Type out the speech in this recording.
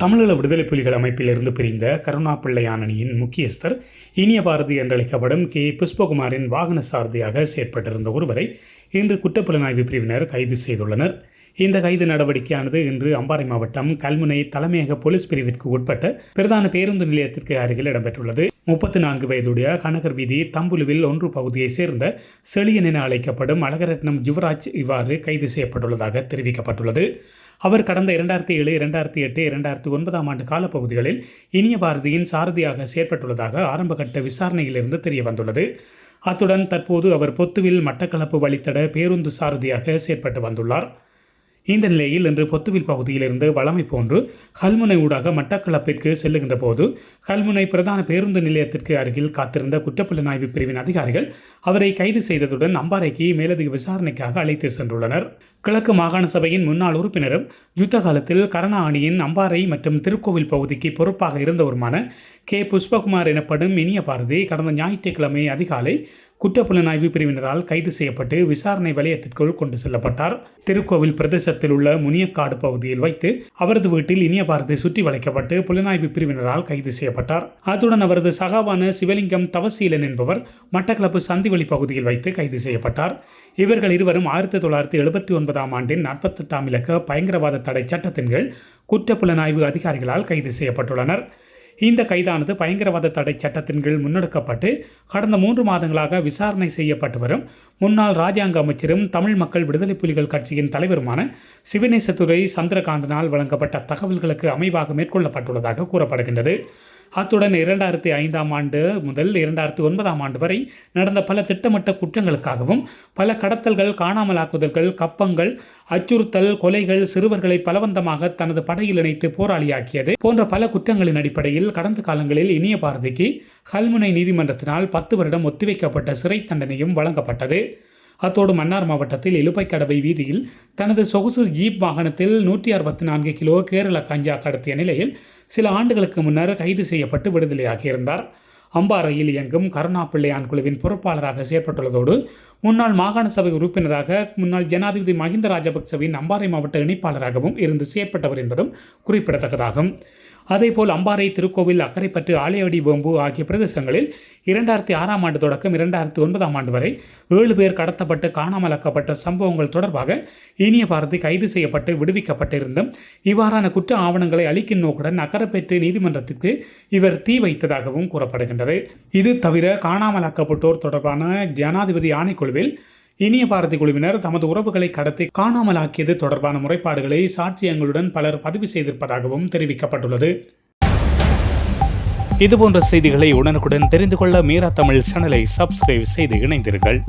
தமிழீழ விடுதலை புலிகள் அமைப்பிலிருந்து பிரிந்த கருணா பிள்ளையானனியின் முக்கியஸ்தர் இனிய பாரதி என்றழைக்கப்படும் கே. புஷ்பகுமாரின் வாகன சாரதியாக செயற்பட்டிருந்த ஒருவரை இன்று குற்றப்புலனாய்வு பிரிவினர் கைது செய்துள்ளனர். இந்த கைது நடவடிக்கையானது இன்று அம்பாறை மாவட்டம் கல்முனை தலைமையக போலீஸ் பிரிவிற்கு உட்பட்ட பிரதான பேருந்து நிலையத்திற்கு அருகில் இடம்பெற்றுள்ளது. முப்பத்தி நான்கு வயதுடைய கனகர் வீதி தம்புலுவில் ஒன்று பகுதியைச் சேர்ந்த செழியன் என அழைக்கப்படும் அழகரத்னம் யுவராஜ் இவ்வாறு கைது செய்யப்பட்டுள்ளதாக தெரிவிக்கப்பட்டுள்ளது. அவர் கடந்த இரண்டாயிரத்தி ஏழு இரண்டாயிரத்தி எட்டு இரண்டாயிரத்தி ஒன்பதாம் ஆண்டு காலப்பகுதிகளில் இனிய பாரதியின் சாரதியாக செயற்பட்டுள்ளதாக ஆரம்பகட்ட விசாரணையிலிருந்து தெரிய வந்துள்ளது அத்துடன் தற்போது அவர் பொத்துவில் மட்டக்களப்பு வழித்தட பேருந்து சாரதியாக செயற்பட்டு வந்துள்ளார். இந்த நிலையில் இன்று பொத்துவில் பகுதியிலிருந்து வளமை போன்று கல்முனை ஊடாக மட்டக்களப்பிற்கு செல்லுகின்ற போது கல்முனை பிரதான பேருந்து நிலையத்திற்கு அருகில் காத்திருந்த குற்றப்புலனாய்வு பிரிவின் அதிகாரிகள் அவரை கைது செய்ததுடன் அம்பாறைக்கு மேலதிக விசாரணைக்காக அழைத்து சென்றுள்ளனர். கிழக்கு மாகாண சபையின் முன்னாள் உறுப்பினரும் யுத்த காலத்தில் கரணா அணியின் அம்பாறை மற்றும் திருக்கோவில் பகுதிக்கு பொறுப்பாக இருந்தவருமான கே. புஷ்பகுமார் எனப்படும் இனிய பாரதி கடந்த ஞாயிற்றுக்கிழமை அதிகாலை குற்றப்புலனாய்வு பிரிவினரால் கைது செய்யப்பட்டு விசாரணை வலயத்திற்குள் கொண்டு செல்லப்பட்டார். திருக்கோவில் பிரதேசத்தில் உள்ள முனியக்காடு பகுதியில் வைத்து அவரது வீட்டில் இனிய பாரதி சுற்றி வளைக்கப்பட்டு புலனாய்வு பிரிவினரால் கைது செய்யப்பட்டார். அத்துடன் அவரது சகாவான சிவலிங்கம் தவசீலன் என்பவர் மட்டக்களப்பு சந்திவெளி பகுதியில் வைத்து கைது செய்யப்பட்டார். இவர்கள் இருவரும் ஆயிரத்தி தொள்ளாயிரத்தி எழுபத்தி ஒன்பதாம் ஆண்டின் நாற்பத்தெட்டாம் இலக்க பயங்கரவாத தடை சட்டத்தின் கீழ் குற்றப்புலனாய்வு அதிகாரிகளால் கைது செய்யப்பட்டுள்ளனர். இந்த கைதானது பயங்கரவாத தடை சட்டத்தின் கீழ் முன்னெடுக்கப்பட்டு கடந்த மூன்று மாதங்களாக விசாரணை செய்யப்பட்டு வரும். முன்னாள் ராஜாங்க அமைச்சரும் தமிழ் மக்கள் விடுதலை புலிகள் கட்சியின் தலைவருமான சிவநேசத்துறை சந்திரகாந்தனால் வழங்கப்பட்ட தகவல்களுக்கு அமைவாக மேற்கொள்ளப்பட்டுள்ளதாக கூறப்படுகின்றது. அத்துடன் இரண்டாயிரத்தி ஐந்தாம் ஆண்டு முதல் இரண்டாயிரத்தி ஒன்பதாம் ஆண்டு வரை நடந்த பல திட்டமிட்ட குற்றங்களுக்காகவும் பல கடத்தல்கள் காணாமலாக்குதல்கள் கப்பங்கள் அச்சுறுத்தல் கொலைகள் சிறுவர்களை பலவந்தமாக தனது படையில் இணைத்து போராளியாக்கியது போன்ற பல குற்றங்களின் அடிப்படையில் கடந்த காலங்களில் இனிய பாரதிக்கு கல்முனை நீதிமன்றத்தினால் பத்து வருடம் ஒத்திவைக்கப்பட்ட சிறை தண்டனையும் வழங்கப்பட்டது. அத்தோடு மன்னார் மாவட்டத்தில் இலுப்பைக்கடவை வீதியில் தனது சொகுசு ஜீப் வாகனத்தில் நூற்றி அறுபத்தி நான்கு கிலோ கேரள கஞ்சா கடத்திய நிலையில் சில ஆண்டுகளுக்கு முன்னர் கைது செய்யப்பட்டு விடுதலையாகியிருந்தார். அம்பாறையில் இயங்கும் கருணா பிள்ளையான் குழுவின் பொறுப்பாளராக செயற்பட்டுள்ளதோடு முன்னாள் மாகாண சபை உறுப்பினராக முன்னாள் ஜனாதிபதி மஹிந்த ராஜபக்சவின் அம்பாறை மாவட்ட இணைப்பாளராகவும் இருந்து செயற்பட்டவர் என்பதும் குறிப்பிடத்தக்கதாகும். அதேபோல் அம்பாறை திருக்கோவில் அக்கரைப்பற்று ஆலையடி வம்பு ஆகிய பிரதேசங்களில் இரண்டாயிரத்தி ஆறாம் ஆண்டு தொடக்கம் இரண்டாயிரத்தி ஒன்பதாம் ஆண்டு வரை ஏழு பேர் கடத்தப்பட்டு காணாமலாக்கப்பட்ட சம்பவங்கள் தொடர்பாக இனிய பாரதி கைது செய்யப்பட்டு விடுவிக்கப்பட்டிருந்தும் இவ்வாறான குற்ற ஆவணங்களை அளிக்கும் நோக்குடன் அக்கரைப்பற்று நீதிமன்றத்துக்கு இவர் தீ வைத்ததாகவும் கூறப்படுகின்றது. இது தவிர காணாமலாக்கப்பட்டோர் தொடர்பான ஜனாதிபதி ஆணைக்குழுவில் இனிய பாரதி குழுவினர் தமது உறவுகளை கடத்தி காணாமலாக்கியது தொடர்பான முறைப்பாடுகளை சாட்சியங்களுடன் பலர் பதிவு செய்திருப்பதாகவும் தெரிவிக்கப்பட்டுள்ளது. இதுபோன்ற செய்திகளை உடனுக்குடன் தெரிந்து கொள்ள மீரா தமிழ் சேனலை சப்ஸ்கிரைப் செய்து இணைந்தீர்கள்